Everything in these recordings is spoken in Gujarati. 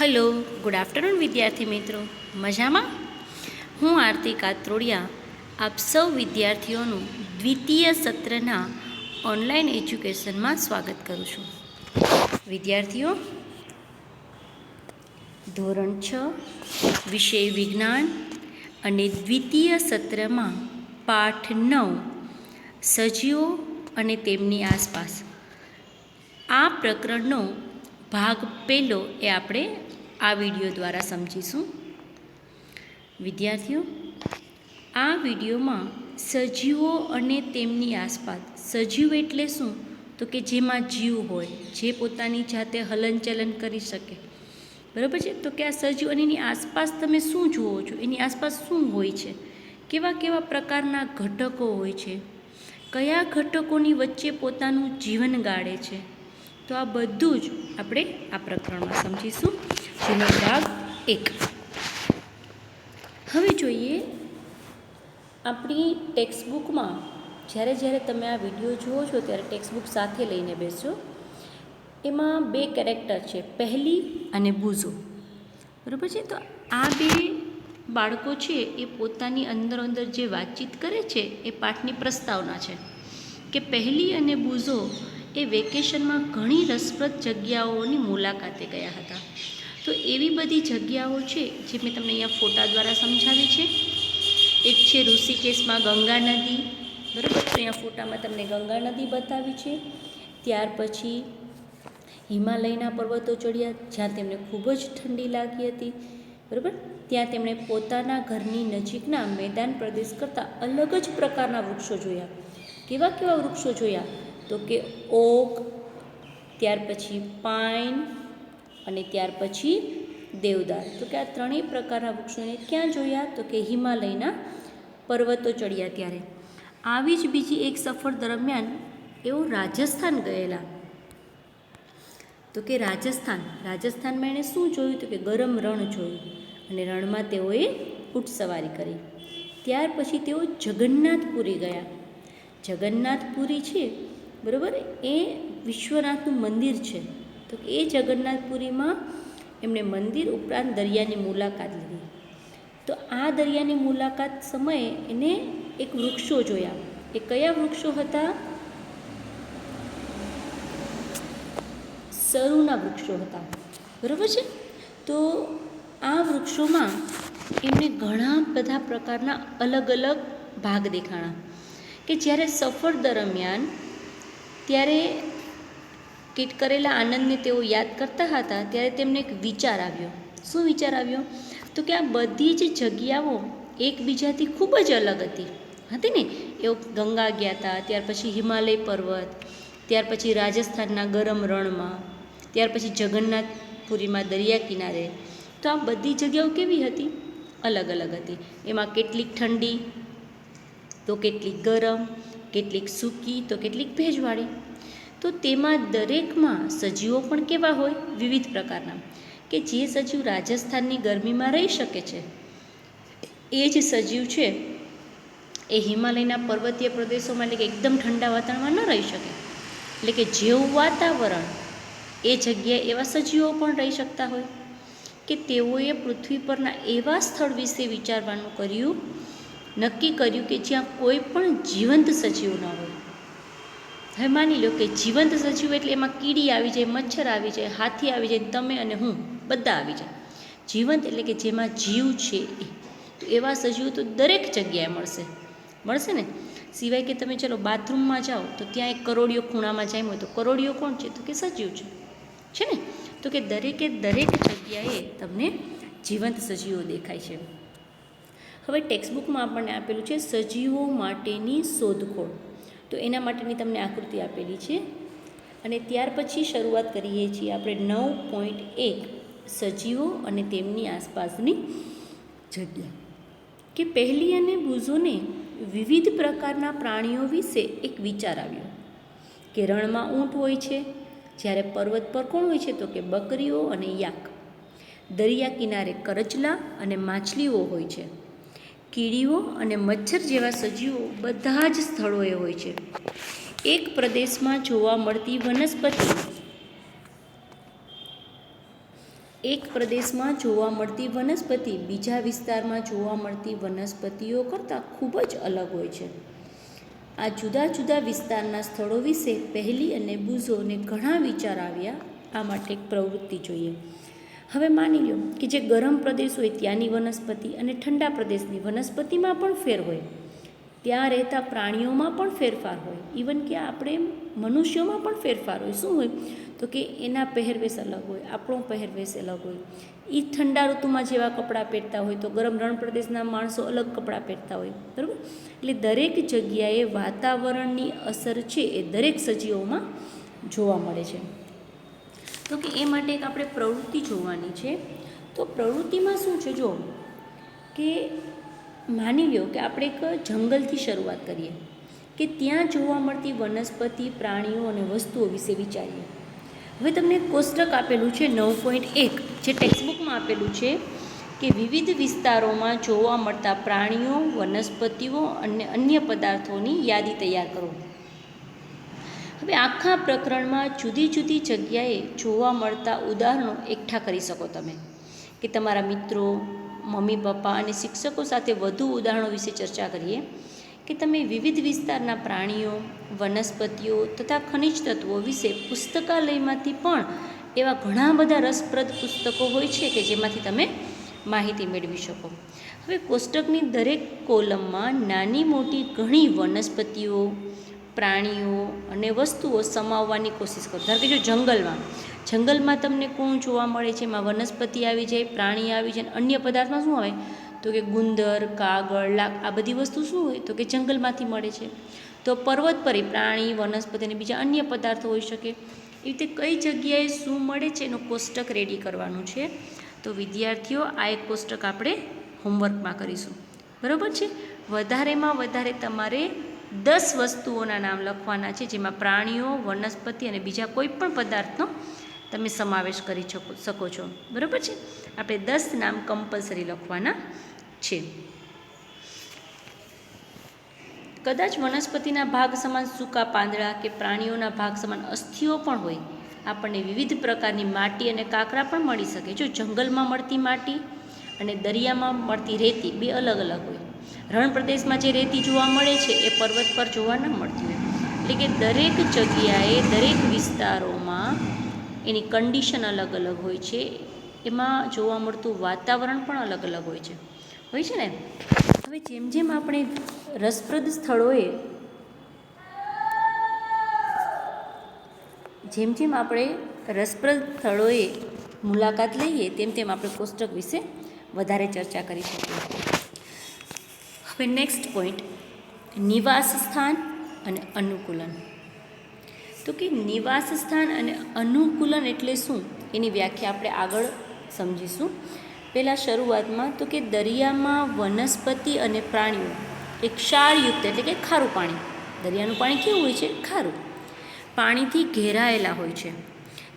હલો ગુડ આફ્ટરનૂન વિદ્યાર્થી મિત્રો. મજામાં? હું આરતી કાત્રોડિયા. આપ સૌ વિદ્યાર્થીઓનું દ્વિતીય સત્રના ઓનલાઈન એજ્યુકેશનમાં સ્વાગત કરું છું. વિદ્યાર્થીઓ, ધોરણ છ, વિષય વિજ્ઞાન અને દ્વિતીય સત્રમાં પાઠ નવ, સજીવો અને તેમની આસપાસ. આ પ્રકરણનો ભાગ પહેલો એ આપણે આ વીડિયો દ્વારા સમજીશું. વિદ્યાર્થીઓ, આ વિડીયોમાં સજીવો અને તેમની આસપાસ, સજીવ એટલે શું? તો કે જેમાં જીવ હોય, જે પોતાની જાતે હલનચલન કરી શકે. બરાબર છે? તો કે આ સજીવ અને એની આસપાસ તમે શું જુઓ છો? એની આસપાસ શું હોય છે? કેવા કેવા પ્રકારના ઘટકો હોય છે? કયા ઘટકોની વચ્ચે પોતાનું જીવન ગાળે છે? તો આ બધું જ આપણે આ પ્રકરણમાં સમજીશું. જેનો ભાગ એક. હવે જોઈએ આપણી ટેક્સ્ટબુકમાં જ્યારે જ્યારે તમે આ વીડિયો જુઓ છો ત્યારે ટેક્સ્ટબુક સાથે લઈને બેસો. એમાં બે કેરેક્ટર છે, પહેલી અને બુઝો બરાબર છે? તો આ બે બાળકો છે એ પોતાની અંદર અંદર જે વાતચીત કરે છે એ પાઠની પ્રસ્તાવના છે કે પહેલી અને બુઝો એ વેકેશનમાં ઘણી રસપ્રદ જગ્યાઓની મુલાકાતે ગયા હતા. તો એવી બધી જગ્યાઓ છે જે મેં તમને અહીંયા ફોટા દ્વારા સમજાવી છે. એક છે ઋષિકેશમાં ગંગા નદી. બરાબર? તો અહીંયા ફોટામાં તમને ગંગા નદી બતાવી છે. ત્યાર પછી હિમાલયના પર્વતો ચડ્યા, જ્યાં તેમને ખૂબ જ ઠંડી લાગી હતી. બરાબર? ત્યાં તેમણે પોતાના ઘરની નજીકના મેદાન પ્રદેશ કરતાં અલગ જ પ્રકારના વૃક્ષો જોયા. કેવા કેવા વૃક્ષો જોયા? તો કે ઓક, ત્યાર પછી પાઇન અને ત્યાર પછી દેવદાર. તો કે આ ત્રણેય પ્રકારના વૃક્ષોને ક્યાં જોયા? તો કે હિમાલયના પર્વતો ચડ્યા ત્યારે. આવી જ બીજી એક સફર દરમિયાન એઓ રાજસ્થાન ગયેલા. તો કે રાજસ્થાન. રાજસ્થાનમાં એણે શું જોયું? તો કે ગરમ રણ જોયું અને રણમાં તેઓએ ઊંટ સવારી કરી. ત્યાર પછી તેઓ જગન્નાથપુરી ગયા. જગન્નાથપુરી છે બરાબર? એ વિશ્વનાથનું મંદિર છે. તો એ જગન્નાથપુરીમાં એમણે મંદિર ઉપરાંત દરિયાની મુલાકાત લીધી. તો આ દરિયાની મુલાકાત સમયે એને એક વૃક્ષો જોયા. એ કયા વૃક્ષો હતા? સરુના વૃક્ષો હતા. બરાબર છે? તો આ વૃક્ષોમાં એમને ઘણા બધા પ્રકારના અલગ અલગ ભાગ દેખાણા. કે જ્યારે સફર દરમિયાન ત્યારે કીટ કરેલા આનંદને તેઓ યાદ કરતા હતા, ત્યારે તેમને એક વિચાર આવ્યો. શું વિચાર આવ્યો? તો કે આ બધી જ જગ્યાઓ એકબીજાથી ખૂબ જ અલગ હતી. હતી ને? એઓ ગંગા ગયા હતા, ત્યાર પછી હિમાલય પર્વત, ત્યાર પછી રાજસ્થાનના ગરમ રણમાં, ત્યાર પછી જગન્નાથપુરીમાં દરિયા કિનારે. તો આ બધી જગ્યાઓ કેવી હતી? અલગ અલગ હતી. એમાં કેટલીક ઠંડી, તો કેટલીક ગરમ કેટલીક સૂકી તો કેટલીક ભેજવાળી. તો તેમાં દરેકમાં સજીવો પણ કેવા હોય? વિવિધ પ્રકારના. કે જે સજીવ રાજસ્થાનની ગરમીમાં રહી શકે છે. એ જ સજીવ છે એ હિમાલયના પર્વતીય પ્રદેશોમાં એટલે કે એકદમ ઠંડા વાતાવરણમાં ન રહી શકે. એટલે કે જેવું વાતાવરણ એ જગ્યાએ એવા સજીવો પણ રહી શકતા હોય. કે તેઓએ પૃથ્વી પરના એવા સ્થળ વિશે વિચારવાનું કર્યું નક્કી કર્યું કે જ્યાં કોઈ પણ જીવંત સજીવ ન હોય. હવે માની લો કે જીવંત સજીવ એટલે એમાં કીડી આવી જાય, મચ્છર આવી જાય, હાથી આવી જાય, તમે અને હું બધા આવી જાય. જીવંત એટલે કે જેમાં જીવ છે એ. તો એવા સજીવ તો દરેક જગ્યાએ મળશે. મળશે ને? સિવાય કે તમે ચલો બાથરૂમમાં જાઓ, તો ત્યાં એક કરોડિયો ખૂણામાં જાય હોય તો કરોડિયો કોણ છે? તો કે સજીવ છે. છે ને? તો કે દરેકે દરેક જગ્યાએ તમને જીવંત સજીવો દેખાય છે. હવે ટેક્સ્ટબુકમાં આપણને આપેલું છે સજીવો માટેની શોધખોળ. તો એના માટેની તમને આકૃતિ આપેલી છે. અને ત્યાર પછી શરૂઆત કરીએ છીએ આપણે નવ પોઈન્ટ એક, સજીવો અને તેમની આસપાસની જગ્યા. કે પહેલી અને બુઝોને વિવિધ પ્રકારના પ્રાણીઓ વિશે એક વિચાર આવ્યો. કે રણમાં ઊંટ હોય છે, જ્યારે પર્વત પર કોણ હોય છે તો કે બકરીઓ અને યાક. દરિયા કિનારે કરચલા અને માછલીઓ હોય છે. કીડીઓ અને મચ્છર જેવા સજીવો બધા જ સ્થળોએ હોય છે. એક પ્રદેશમાં જોવા મળતી વનસ્પતિ એક પ્રદેશમાં જોવા મળતી વનસ્પતિ બીજા વિસ્તારમાં જોવા મળતી વનસ્પતિઓ કરતાં ખૂબ જ અલગ હોય છે. આ જુદા જુદા વિસ્તારના સ્થળો વિશે પહેલી અને બુઝોને ઘણા વિચાર આવ્યા, આ માટે એક પ્રવૃત્તિ જોઈએ. હવે માની લો કે જે ગરમ પ્રદેશ હોય ત્યાંની વનસ્પતિ અને ઠંડા પ્રદેશની વનસ્પતિમાં પણ ફેર હોય. ત્યાં રહેતા પ્રાણીઓમાં પણ ફેરફાર હોય. ઇવન કે આપણે મનુષ્યોમાં પણ ફેરફાર હોય. શું હોય? તો કે એના પહેરવેશ અલગ હોય, આપણો પહેરવેશ અલગ હોય. એ ઠંડા ઋતુમાં જેવા કપડાં પહેરતા હોય તો ગરમ રણ પ્રદેશના માણસો અલગ કપડાં પહેરતા હોય. બરાબર? એટલે દરેક જગ્યાએ વાતાવરણની અસર છે એ દરેક સજીવોમાં જોવા મળે છે. તો કે એ માટે એક આપણે પ્રવૃત્તિ જોવાની છે. તો પ્રવૃત્તિમાં શું છે? જો કે માની લો કે આપણે એક જંગલથી શરૂઆત કરીએ કે ત્યાં જોવા મળતી વનસ્પતિ, પ્રાણીઓ અને વસ્તુઓ વિશે વિચારીએ. હવે તમને કોષ્ટક આપેલું છે નવ પોઈન્ટ એક, જે ટેક્સ્ટબુકમાં આપેલું છે કે વિવિધ વિસ્તારોમાં જોવા મળતા પ્રાણીઓ, વનસ્પતિઓ અને અન્ય પદાર્થોની યાદી તૈયાર કરો. હવે આખા પ્રકરણમાં જુદી જુદી જગ્યાએ જોવા મળતા ઉદાહરણો એકઠા કરી શકો તમે. કે તમારા મિત્રો, મમ્મી, પપ્પા અને શિક્ષકો સાથે વધુ ઉદાહરણો વિશે ચર્ચા કરીએ. કે તમે વિવિધ વિસ્તારના પ્રાણીઓ, વનસ્પતિઓ તથા ખનિજ તત્વો વિશે પુસ્તકાલયમાંથી પણ એવા ઘણા બધા રસપ્રદ પુસ્તકો હોય છે કે જેમાંથી તમે માહિતી મેળવી શકો. હવે કોષ્ટકની દરેક કોલમમાં નાની મોટી ઘણી વનસ્પતિઓ પ્રાણીઓ અને વસ્તુઓ સમાવવાની કોશિશ કરો. ધારો કે જો જંગલમાં જંગલમાં તમને કોણ જોવા મળે છે, એમાં વનસ્પતિ આવી જાય, પ્રાણી આવી જાય અન્ય પદાર્થમાં શું આવે? તો કે ગુંદર, કાગળ, લાક, આ બધી વસ્તુ શું હોય? તો કે જંગલમાંથી મળે છે. તો પર્વત પર પ્રાણી, વનસ્પતિ અને બીજા અન્ય પદાર્થો હોઈ શકે. એ રીતે કઈ જગ્યાએ શું મળે છે એનું કોષ્ટક રેડી કરવાનું છે? તો વિદ્યાર્થીઓ, આ એક કોષ્ટક આપણે હોમવર્કમાં કરીશું. બરાબર છે? વધારેમાં વધારે તમારે દસ વસ્તુઓના નામ લખવાના છે, જેમાં પ્રાણીઓ, વનસ્પતિ અને બીજા કોઈ પણ પદાર્થનો તમે સમાવેશ કરી શકો શકો છો. બરાબર છે? આપણે દસ નામ કમ્પલસરી લખવાના છે. કદાચ વનસ્પતિના ભાગ સમાન સૂકા પાંદડા કે પ્રાણીઓના ભાગ સમાન અસ્થિઓ પણ હોય, આપણને વિવિધ પ્રકારની માટી અને કાંકરા પણ મળી શકે. જો જંગલમાં મળતી માટી અને દરિયામાં મળતી રેતી બે અલગ અલગ હોય રણ પ્રદેશમાં જે રેતી જોવા મળે છે, એ પર્વત પર જોવા ન મળતી હોય. એટલે કે દરેક જગ્યાએ, દરેક વિસ્તારોમાં એની કન્ડિશન અલગ અલગ હોય છે. એમાં જોવા મળતું વાતાવરણ પણ અલગ અલગ હોય છે. હોય છે ને? હવે જેમ જેમ આપણે રસપ્રદ સ્થળોએ જેમ જેમ આપણે રસપ્રદ સ્થળોએ મુલાકાત લઈએ, તેમ તેમ આપણે કોષ્ટક વિશે વધારે ચર્ચા કરી શકીએ. હવે નેક્સ્ટ પોઈન્ટ નિવાસ સ્થાન અને અનુકૂલન. તો કે નિવાસ સ્થાન અને અનુકૂલન એટલે શું? એની વ્યાખ્યા આપણે આગળ સમજીશું. પહેલાં શરૂઆતમાં તો કે દરિયામાં વનસ્પતિ અને પ્રાણીઓ એ ક્ષારયુક્ત એટલે કે ખારું પાણી. દરિયાનું પાણી કેવું હોય છે? ખારું. પાણીથી ઘેરાયેલા હોય છે.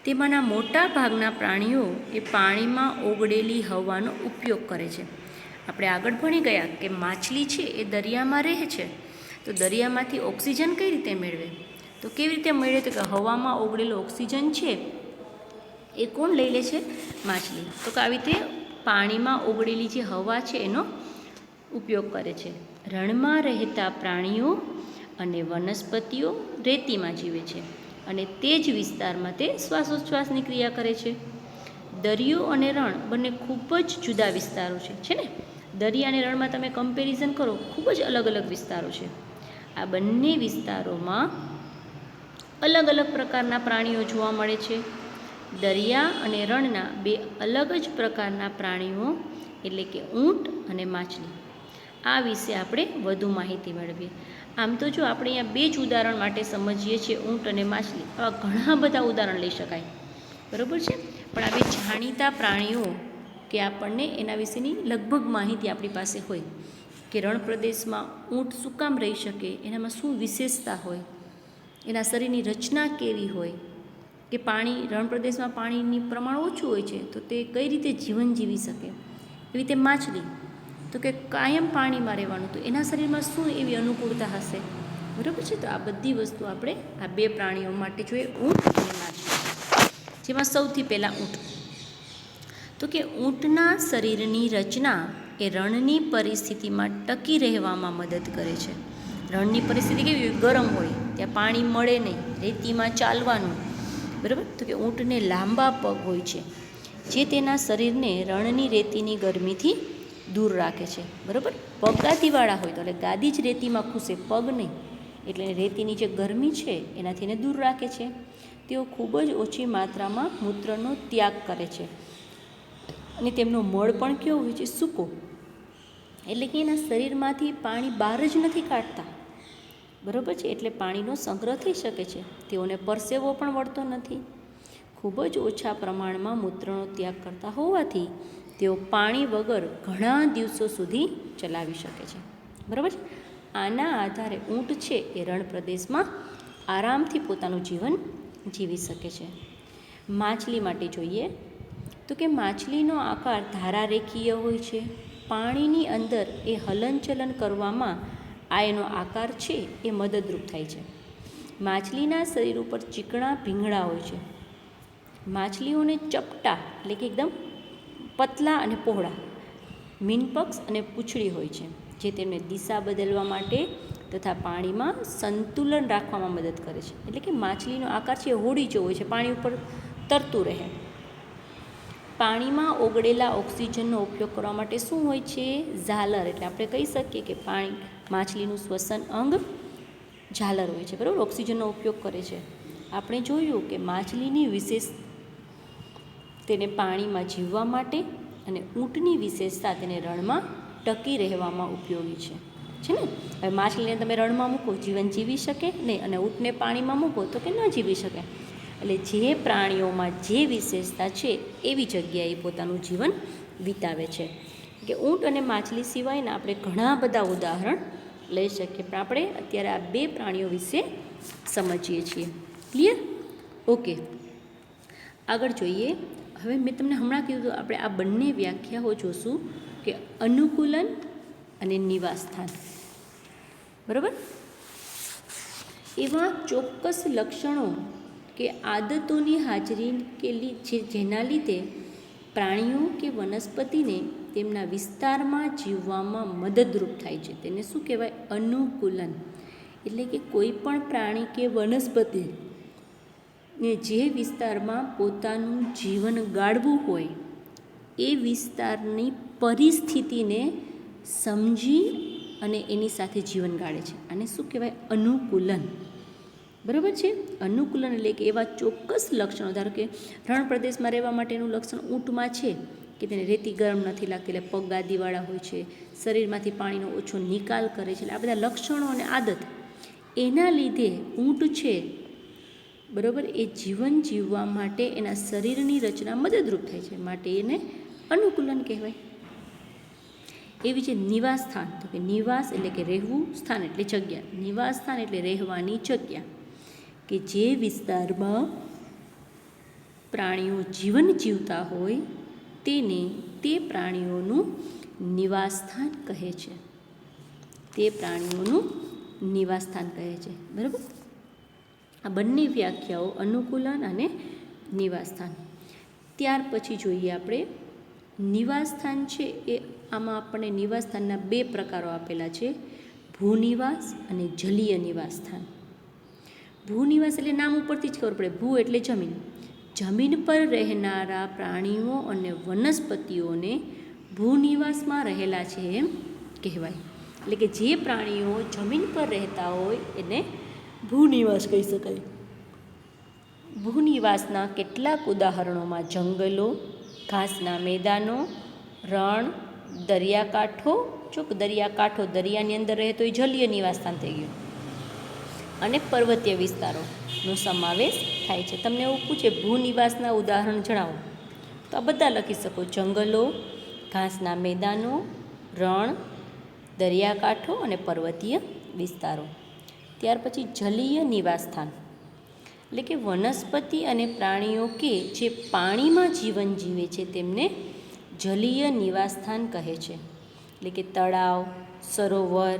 તેમાંના મોટા ભાગના પ્રાણીઓ એ પાણીમાં ઓગળેલી હવાનો ઉપયોગ કરે છે. આપણે આગળ ભણી ગયા કે માછલી છે એ દરિયામાં રહે છે, તો દરિયામાંથી ઓક્સિજન કઈ રીતે મેળવે? તો કેવી રીતે મેળવે? તો કે હવામાં ઓગળેલો ઓક્સિજન છે, એ કોણ લઈ લે છે? માછલી. તો કે આવી રીતે પાણીમાં ઓગળેલી જે હવા છે એનો ઉપયોગ કરે છે. રણમાં રહેતા પ્રાણીઓ અને વનસ્પતિઓ રેતીમાં જીવે છે અને તે જ વિસ્તારમાં તે શ્વાસોચ્છ્વાસની ક્રિયા કરે છે. દરિયો અને રણ બંને ખૂબ જ જુદા વિસ્તારો છે છે ને? દરિયા અને રણમાં તમે કમ્પેરિઝન કરો, ખૂબ જ અલગ અલગ વિસ્તારો છે. આ બંને વિસ્તારોમાં અલગ અલગ પ્રકારના પ્રાણીઓ જોવા મળે છે. દરિયા અને રણના બે અલગ જ પ્રકારના પ્રાણીઓ એટલે કે ઊંટ અને માછલી. આ વિશે આપણે વધુ માહિતી મેળવીએ. આમ તો જો આપણે અહીંયા બે જ ઉદાહરણ માટે સમજીએ છીએ ઊંટ અને માછલી, આવા ઘણા બધા ઉદાહરણ લઈ શકાય. બરાબર છે? પણ આ બે જાણીતા પ્રાણીઓ કે આપણને એના વિશેની લગભગ માહિતી આપણી પાસે હોય. કે રણ પ્રદેશમાં ઊંટ શું કામ રહી શકે, એનામાં શું વિશેષતા હોય, એના શરીરની રચના કેવી હોય, કે પાણી, રણ પ્રદેશમાં પાણીની પ્રમાણ ઓછું હોય છે, તો તે કઈ રીતે જીવન જીવી શકે? એવી રીતે માછલી, તો કે કાયમ પાણીમાં રહેવાનું, તો એના શરીરમાં શું એવી અનુકૂળતા હશે? બરાબર છે? તો આ બધી વસ્તુ આપણે આ બે પ્રાણીઓ માટે જોઈએ, ઊંટ અને માછલી. જેમાં સૌથી પહેલાં ઊંટ. તો કે ઊંટના શરીરની રચના એ રણની પરિસ્થિતિમાં ટકી રહેવામાં મદદ કરે છે. રણની પરિસ્થિતિ કેવી હોય? ગરમ હોય. ત્યાં પાણી મળે નહીં. રેતીમાં ચાલવાનું. બરાબર? તો કે ઊંટને લાંબા પગ હોય છે. જે તેના શરીરને રણની રેતીની ગરમીથી દૂર રાખે છે. બરાબર? પગ ગાદીવાળા હોય તો, એટલે ગાદી જ રેતીમાં ખુશે પગ નહીં. એટલે રેતીની જે ગરમી છે, એનાથી એને દૂર રાખે છે. તેઓ ખૂબ જ ઓછી માત્રામાં મૂત્રનો ત્યાગ કરે છે. અને તેમનો મળ પણ કેવો હોય છે, સૂકો. એટલે કે એના શરીરમાંથી પાણી બહાર જ નથી કાઢતા. બરાબર છે? એટલે પાણીનો સંગ્રહ થઈ શકે છે. તેઓને પરસેવો પણ વળતો નથી. ખૂબ જ ઓછા પ્રમાણમાં મૂત્રનો ત્યાગ કરતા હોવાથી તેઓ પાણી વગર ઘણા દિવસો સુધી ચલાવી શકે છે. બરાબર છે? આના આધારે ઊંટ છે એ રણ પ્રદેશમાં આરામથી પોતાનું જીવન જીવી શકે છે. માછલી માટે જોઈએ તો કે માછલીનો આકાર ધારારેખીય હોય છે. પાણીની અંદર એ હલનચલન કરવામાં આ એનો આકાર છે એ મદદરૂપ થાય છે. માછલીના શરીર ઉપર ચીકણા ભીંગડા હોય છે. માછલીઓને ચપટા એટલે કે એકદમ પતલા અને પહોળા મીનપક્ષ અને પૂંછડી હોય છે, જે તેમને દિશા બદલવા માટે તથા પાણીમાં સંતુલન રાખવામાં મદદ કરે છે. એટલે કે માછલીનો આકાર છે હોડી જેવો હોય છે, પાણી ઉપર તરતું રહે. પાણીમાં ઓગળેલા ઓક્સિજનનો ઉપયોગ કરવા માટે શું હોય છે? ઝાલર. એટલે આપણે કહી શકીએ કે પાણી, માછલીનું શ્વસન અંગ ઝાલર હોય છે. બરાબર? ઓક્સિજનનો ઉપયોગ કરે છે. આપણે જોયું કે માછલીની વિશેષ તેને પાણીમાં જીવવા માટે અને ઊંટની વિશેષતા તેને રણમાં ટકી રહેવામાં ઉપયોગી છે. છે ને? હવે માછલીને તમે રણમાં મૂકો, જીવન જીવી શકે નહીં અને ઊંટને પાણીમાં મૂકો તો કે ન જીવી શકે. એટલે જે પ્રાણીઓમાં જે વિશેષતા છે એવી જગ્યાએ પોતાનું જીવન વિતાવે છે. કે ઊંટ અને માછલી સિવાયના આપણે ઘણા બધા ઉદાહરણ લઈ શકીએ. પણ આપણે અત્યારે આ બે પ્રાણીઓ વિશે સમજીએ છીએ. ક્લિયર ઓકે આગળ જોઈએ. હવે મેં તમને હમણાં કીધું આપણે આ બંને વ્યાખ્યાઓ જોશું કે અનુકૂલન અને નિવાસસ્થાન. બરાબર? એવા ચોક્કસ લક્ષણો કે આદતોની હાજરી કે જે, જેના લીધે પ્રાણીઓ કે વનસ્પતિને તેમના વિસ્તારમાં જીવવામાં મદદરૂપ થાય છે. તેને શું કહેવાય? અનુકૂલન. એટલે કે કોઈ પણ પ્રાણી કે વનસ્પતિ ને જે વિસ્તારમાં પોતાનું જીવન ગાળવું હોય, એ વિસ્તારની પરિસ્થિતિને સમજી અને એની સાથે જીવન ગાળે છે. આને શું કહેવાય? અનુકૂલન. બરાબર છે? અનુકૂલન એટલે કે એવા ચોક્કસ લક્ષણો. ધારો કે રણ પ્રદેશમાં રહેવા માટેનું લક્ષણ ઊંટમાં છે કે તેને રેતી ગરમ નથી લાગતી એટલે પગ ગાદીવાળા હોય છે, શરીરમાંથી પાણીનો ઓછો નિકાલ કરે છે, એટલે આ બધા લક્ષણો અને આદત એના લીધે ઊંટ છે. બરાબર? એ જીવન જીવવા માટે એના શરીરની રચના મદદરૂપ થાય છે. માટે એને અનુકૂલન કહેવાય. એવી છે નિવાસ સ્થાન. તો કે નિવાસ એટલે કે રહેવું સ્થાન એટલે જગ્યા. નિવાસ સ્થાન એટલે રહેવાની જગ્યા. કે જે વિસ્તારમાં પ્રાણીઓ જીવન જીવતા હોય તેને તે પ્રાણીઓનું નિવાસસ્થાન કહે છે. તે પ્રાણીઓનું નિવાસસ્થાન કહે છે. બરાબર? આ બંને વ્યાખ્યાઓ અનુકૂલન અને નિવાસસ્થાન. ત્યાર પછી જોઈએ આપણે નિવાસસ્થાન છે એ આમાં આપણને નિવાસસ્થાનના બે પ્રકારો આપેલા છે. ભૂનિવાસ અને જલીય નિવાસસ્થાન. ભૂનિવાસ એટલે નામ ઉપરથી જ ખબર પડે. ભૂ એટલે જમીન. જમીન પર રહેનારા પ્રાણીઓ અને વનસ્પતિઓને ભૂનિવાસમાં રહેલા છે એમ કહેવાય. એટલે કે જે પ્રાણીઓ જમીન પર રહેતા હોય એને ભૂનિવાસ કહી શકાય. ભૂનિવાસના કેટલાક ઉદાહરણોમાં જંગલો, ઘાસના મેદાનો, રણ, દરિયાકાંઠો. જો દરિયાકાંઠો દરિયાની અંદર રહે તો એ જલીય નિવાસસ્થાન થઈ ગયું. અને પર્વતીય વિસ્તારોનો સમાવેશ થાય છે. તમને એવું પૂછે, ભૂનિવાસના ઉદાહરણ જણાવો. તો આ બધા લખી શકો. જંગલો, ઘાસના મેદાનો, રણ, દરિયાકાંઠો અને પર્વતીય વિસ્તારો. ત્યાર પછી જલીય નિવાસસ્થાન. એટલે કે વનસ્પતિ અને પ્રાણીઓ કે જે પાણીમાં જીવન જીવે છે તેમને જલીય નિવાસસ્થાન કહે છે. એટલે કે તળાવ, સરોવર,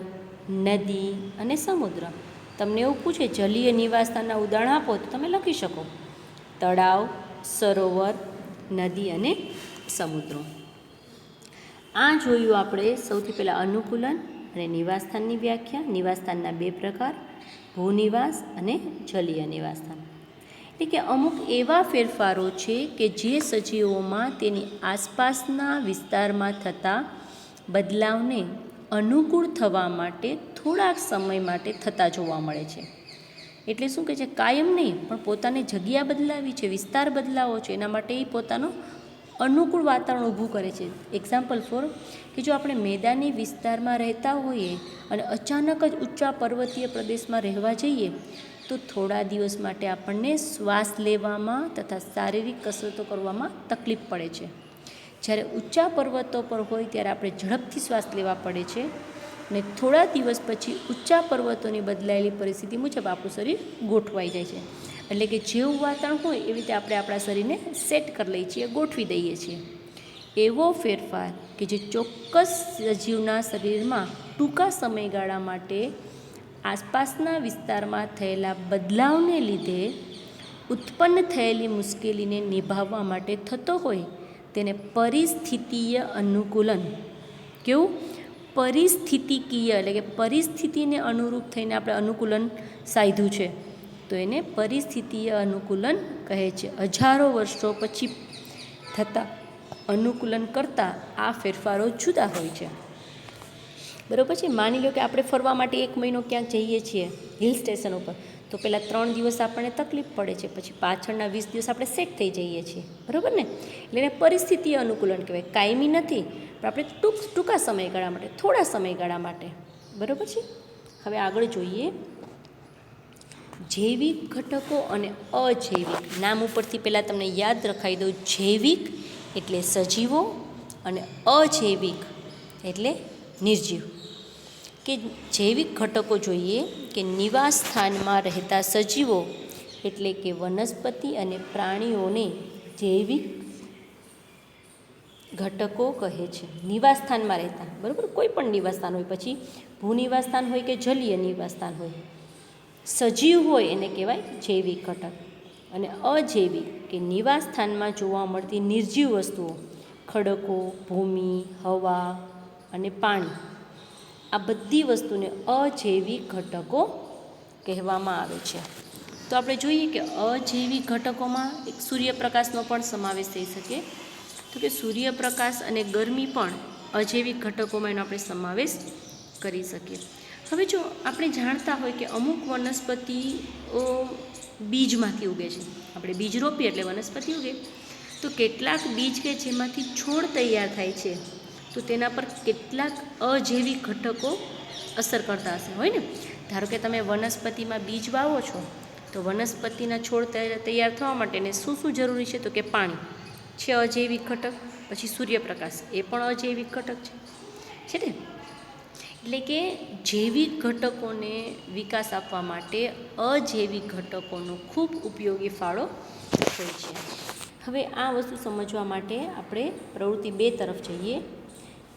નદી અને સમુદ્ર. તમને એવું પૂછે, જલીય નિવાસસ્થાનના ઉદાહરણ આપો તો તમે લખી શકો. તળાવ, સરોવર, નદી અને સમુદ્રો. આ જોયું આપણે સૌથી પહેલાં અનુકૂલન અને નિવાસસ્થાનની વ્યાખ્યા, નિવાસસ્થાનના બે પ્રકાર, ભૂનિવાસ અને જલીય નિવાસસ્થાન. એટલે કે અમુક એવા ફેરફારો છે કે જે સજીવોમાં તેની આસપાસના વિસ્તારમાં થતા બદલાવને અનુકૂળ થવા માટે થોડાક સમય માટે થતા જોવા મળે છે. એટલે શું કહે છે, કાયમ નહીં, પણ પોતાની જગ્યા બદલાવી છે, વિસ્તાર બદલાવો છે, એના માટે એ પોતાનો અનુકૂળ વાતાવરણ ઊભું કરે છે. એક્ઝામ્પલ ફોર કે જો આપણે મેદાની વિસ્તારમાં રહેતા હોઈએ અને અચાનક જ ઊંચા પર્વતીય પ્રદેશમાં રહેવા જઈએ, તો થોડા દિવસ માટે આપણને શ્વાસ લેવામાં તથા શારીરિક કસરતો કરવામાં તકલીફ પડે છે. જ્યારે ઊંચા પર્વતો પર હોય, ત્યારે આપણે ઝડપથી શ્વાસ લેવા પડે છે. અને થોડા દિવસ પછી ઊંચા પર્વતોની બદલાયેલી પરિસ્થિતિ મુજબ આપણું શરીર ગોઠવાઈ જાય છે. એટલે કે જેવું વાતાવરણ હોય એવી રીતે આપણે આપણા શરીરને સેટ કરી લઈએ છીએ, ગોઠવી દઈએ છીએ. એવો ફેરફાર કે જે ચોક્કસ સજીવના શરીરમાં ટૂંકા સમયગાળા માટે આસપાસના વિસ્તારમાં થયેલા બદલાવને લીધે ઉત્પન્ન થયેલી મુશ્કેલીને નિભાવવા માટે થતો હોય તેને પરિસ્થિતિય અનુકૂલન કેવું? પરિસ્થિતિકીય એટલે કે પરિસ્થિતિને અનુરૂપ થઈને આપણે અનુકૂલન સાધ્યું છે. તો એને પરિસ્થિતિય અનુકૂલન કહે છે. હજારો વર્ષો પછી થતાં અનુકૂલન કરતાં આ ફેરફારો જુદા હોય છે. બરાબર છે? માની લો કે આપણે ફરવા માટે એક મહિનો ક્યાંક જઈએ છીએ હિલ સ્ટેશન ઉપર. તો પહેલાં ત્રણ દિવસ આપણને તકલીફ પડે છે, પછી પાછળના વીસ દિવસ આપણે સેટ થઈ જઈએ છીએ. બરાબર ને? એટલે એને પરિસ્થિતિ અનુકૂલન કહેવાય. કાયમી નથી, પણ આપણે ટૂંક, ટૂંકા સમયગાળા માટે, થોડા સમયગાળા માટે. બરાબર છે? હવે આગળ જોઈએ. જૈવિક ઘટકો અને અજૈવિક. નામ ઉપરથી પહેલાં તમને યાદ રખાવી દઉં. જૈવિક એટલે સજીવો અને અજૈવિક એટલે નિર્જીવ. કે જૈવિક ઘટકો જોઈએ કે નિવાસ સ્થાનમાં રહેતા સજીવો એટલે કે વનસ્પતિ અને પ્રાણીઓને જૈવિક ઘટકો કહે છે. નિવાસસ્થાનમાં રહેતા, બરાબર? કોઈ પણ નિવાસસ્થાન હોય. પછી ભૂનિવાસસ્થાન હોય કે જલીય નિવાસસ્થાન હોય. સજીવ હોય એને કહેવાય જૈવિક ઘટક. અને અજૈવિક કે નિવાસસ્થાનમાં જોવા મળતી નિર્જીવ વસ્તુઓ, ખડકો, ભૂમિ, હવા અને પાણી. આ બધી વસ્તુને અજૈવિક ઘટકો કહેવામાં આવે છે. તો આપણે જોઈએ કે અજૈવિક ઘટકોમાં એક સૂર્યપ્રકાશનો પણ સમાવેશ થઈ શકે. તો કે સૂર્યપ્રકાશ અને ગરમી પણ અજૈવિક ઘટકોમાં એનો આપણે સમાવેશ કરી શકીએ. હવે જો આપણે જાણતા હોય કે અમુક વનસ્પતિઓ બીજમાંથી ઉગે છે. આપણે બીજ રોપીએ એટલે વનસ્પતિ ઉગે. તો કેટલાક બીજ કે જેમાંથી છોડ તૈયાર થાય છે. તો તેના પર કેટલાક અજૈવિક ઘટકો અસર કરતા હશે, હોય ને? ધારો કે તમે વનસ્પતિમાં બીજ વાવો છો, તો વનસ્પતિના છોડ તૈયાર થવા માટે એને શું શું જરૂરી છે? તો કે પાણી છે અજૈવિક ઘટક, પછી સૂર્યપ્રકાશ, એ પણ અજૈવિક ઘટક છે. છે ને? એટલે કે જૈવિક ઘટકોને વિકાસ આપવા માટે અજૈવિક ઘટકોનો ખૂબ ઉપયોગી ફાળો હોય છે. હવે આ વસ્તુ સમજવા માટે આપણે પ્રવૃત્તિ બે તરફ જઈએ.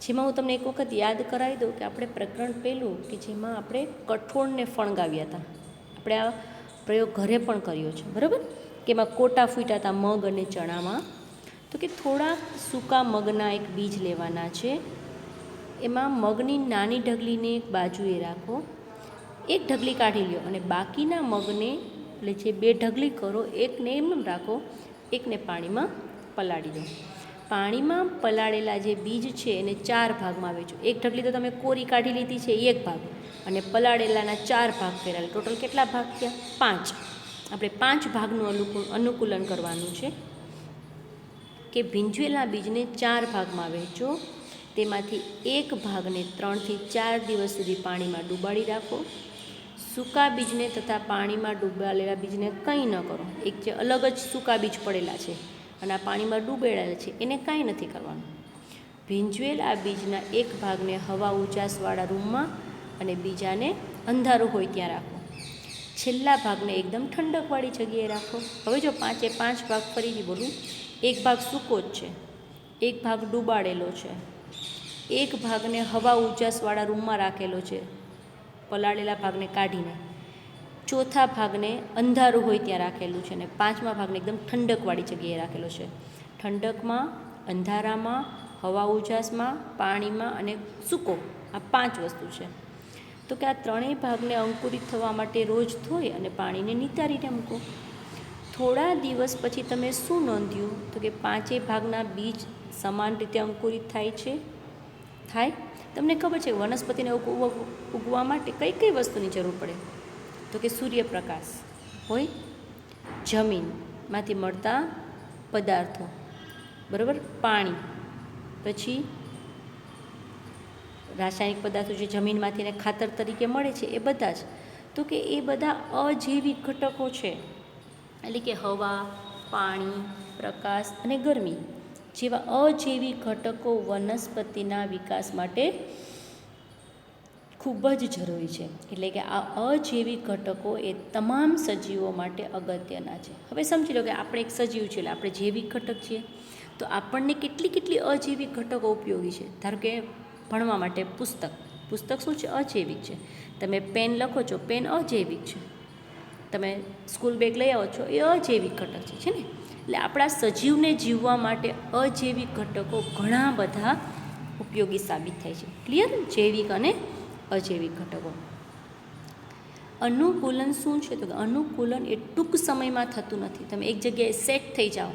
જેમાં હું તમને એક વખત યાદ કરાવી દઉં કે આપણે પ્રકરણ પહેલું કે જેમાં આપણે કઠોળને ફણગાવ્યા હતા. આપણે આ પ્રયોગ ઘરે પણ કર્યો છે, બરાબર? કે એમાં કોટા ફૂટ્યા હતા મગ અને ચણામાં. તો કે થોડાક સૂકા મગના એક બીજ લેવાના છે. એમાં મગની નાની ઢગલીને એક બાજુએ રાખો. એક ઢગલી કાઢી લ્યો અને બાકીના મગને, એટલે જે બે ઢગલી કરો, એકને એમ રાખો, એકને પાણીમાં પલાળી દો. પાણીમાં પલાળેલા જે બીજ છે એને ચાર ભાગમાં વેચો. એક ઢગલી તો તમે કોરી કાઢી લીધી છે એક ભાગ. અને પલાળેલાના ચાર ભાગ કર્યા. ટોટલ કેટલા ભાગ થયા? પાંચ. આપણે પાંચ ભાગનું અનુકૂલન કરવાનું છે કે ભીંજવેલા બીજને ચાર ભાગમાં વહેંચો તેમાંથી એક ભાગને ત્રણથી ચાર દિવસ સુધી પાણીમાં ડૂબાડી રાખો. સૂકા બીજને તથા પાણીમાં ડૂબાડેલા બીજને કંઈ ન કરો. એક જે અલગ જ સૂકા બીજ પડેલા છે. અને આ પાણીમાં ડૂબેલા છે, એને કાંઈ નથી કરવાનું. ભીંજવેલ આ બીજના એક ભાગને હવા ઉજાસવાળા રૂમમાં અને બીજાને અંધારું હોય ત્યાં રાખો. છેલ્લા ભાગને એકદમ ઠંડકવાળી જગ્યાએ રાખો. હવે જો પાંચે પાંચ ભાગ ફરીથી બોલું, એક ભાગ સૂકો જ છે, એક ભાગ ડૂબાડેલો છે, એક ભાગને હવા ઉજાસવાળા રૂમમાં રાખેલો છે, પલાળેલા ભાગને કાઢીને. ચોથા ભાગને અંધારું હોય ત્યાં રાખેલું છે અને પાંચમા ભાગને એકદમ ઠંડકવાળી જગ્યાએ રાખેલો છે. ઠંડકમાં, અંધારામાં, હવા ઉજાસમાં, પાણીમાં અને સૂકો, આ પાંચ વસ્તુ છે. તો કે આ ત્રણેય ભાગને અંકુરિત થવા માટે રોજ ધોઈ અને પાણીને નિતારીને મૂકો. થોડા દિવસ પછી તમે શું નોંધ્યું? તો કે પાંચેય ભાગના બીજ સમાન રીતે અંકુરિત થાય છે? થાય? તમને ખબર છે વનસ્પતિને ઉગવા માટે કઈ કઈ વસ્તુની જરૂર પડે? તો કે સૂર્યપ્રકાશ હોય જમીનમાંથી મળતા પદાર્થો. બરાબર? પાણી. પછી રાસાયણિક પદાર્થો જે જમીનમાંથી એને ખાતર તરીકે મળે છે એ બધા જ. તો કે એ બધા અજૈવિક ઘટકો છે. એટલે કે હવા, પાણી, પ્રકાશ અને ગરમી જેવા અજૈવિક ઘટકો વનસ્પતિના વિકાસ માટે ખૂબ જ જરૂરી છે. એટલે કે આ અજૈવિક ઘટકો એ તમામ સજીવો માટે અગત્યના છે. હવે સમજી લો કે આપણે એક સજીવ છે એટલે આપણે જૈવિક ઘટક છીએ. તો આપણને કેટલી કેટલી અજૈવિક ઘટકો ઉપયોગી છે? ધારો કે ભણવા માટે પુસ્તક. પુસ્તક શું છે? અજૈવિક છે. તમે પેન લખો છો, પેન અજૈવિક છે. તમે સ્કૂલ બેગ લઈ આવો છો, એ અજૈવિક ઘટક છે ને? એટલે આપણા સજીવને જીવવા માટે અજૈવિક ઘટકો ઘણા બધા ઉપયોગી સાબિત થાય છે. ક્લિયર જૈવિક અને અજૈવિક ઘટકો. અનુકૂલન શું છે? તો અનુકૂલન એ ટૂંક સમયમાં થતું નથી. તમે એક જગ્યાએ સેટ થઈ જાઓ.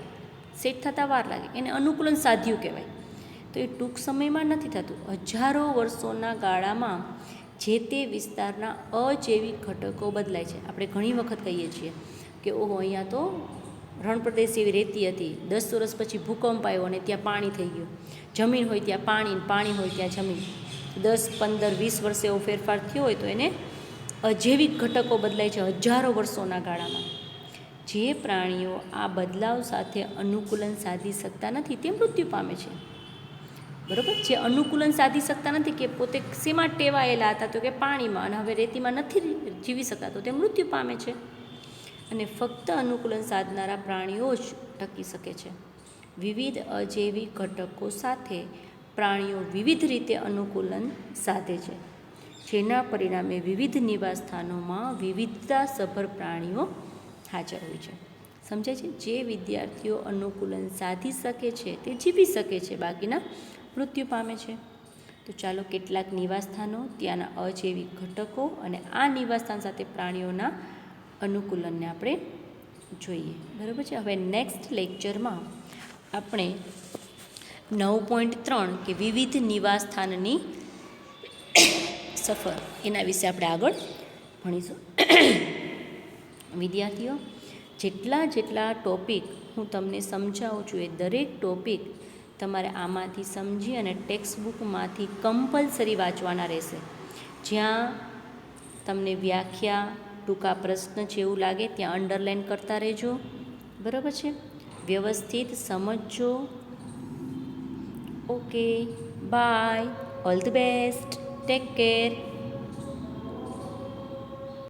સેટ થતાં વાર લાગે. એને અનુકૂલન સાધ્યું કહેવાય. તો એ ટૂંક સમયમાં નથી થતું. હજારો વર્ષોના ગાળામાં જે તે વિસ્તારના અજૈવિક ઘટકો બદલાય છે. આપણે ઘણી વખત કહીએ છીએ કે, ઓહો, અહીંયા તો રણપ્રદેશ એવી રેતી હતી. દસ વર્ષ પછી ભૂકંપ આવ્યો અને ત્યાં પાણી થઈ ગયું. જમીન હોય ત્યાં પાણી પાણી હોય ત્યાં જમીન. દસ, પંદર, વીસ વર્ષે એવો ફેરફાર થયો હોય તો એને અજૈવિક ઘટકો બદલાય છે હજારો વર્ષોના ગાળામાં. જે પ્રાણીઓ આ બદલાવ સાથે અનુકૂલન સાધી શકતા નથી તે મૃત્યુ પામે છે. બરાબર? જે અનુકૂલન સાધી શકતા નથી કે પોતે શેમાં ટેવાયેલા હતા તો કે પાણીમાં અને હવે રેતીમાં નથી જીવી શકતા તો તે મૃત્યુ પામે છે. અને ફક્ત અનુકૂલન સાધનારા પ્રાણીઓ જ ટકી શકે છે. વિવિધ અજૈવિક ઘટકો સાથે પ્રાણીઓ વિવિધ રીતે અનુકૂલન સાધે છે. જેના પરિણામે વિવિધ નિવાસ સ્થાનોમાં વિવિધતાસભર પ્રાણીઓ હાજર હોય છે. સમજાય છે? જે વિદ્યાર્થીઓ અનુકૂલન સાધી શકે છે તે જીવી શકે છે, બાકીના મૃત્યુ પામે છે. તો ચાલો કેટલાક નિવાસસ્થાનો, ત્યાંના અજૈવિક ઘટકો અને આ નિવાસસ્થાન સાથે પ્રાણીઓના અનુકૂલનને આપણે જોઈએ. બરાબર છે? હવે નેક્સ્ટ લેક્ચરમાં આપણે નવ પોઈન્ટ ત્રણ કે વિવિધ નિવાસસ્થાનની સફર. એના વિશે આપણે આગળ ભણીશું. વિદ્યાર્થીઓ, જેટલા જેટલા ટોપિક હું તમને સમજાવું છું, એ દરેક ટોપિક તમારે આમાંથી સમજી અને ટેક્સ્ટ બુકમાંથી કમ્પલસરી વાંચવાના રહેશે. જ્યાં તમને વ્યાખ્યા, ટૂંકા પ્રશ્ન જેવું લાગે, ત્યાં અંડરલાઇન કરતા રહેજો. બરાબર છે? વ્યવસ્થિત સમજજો okay bye all the best take care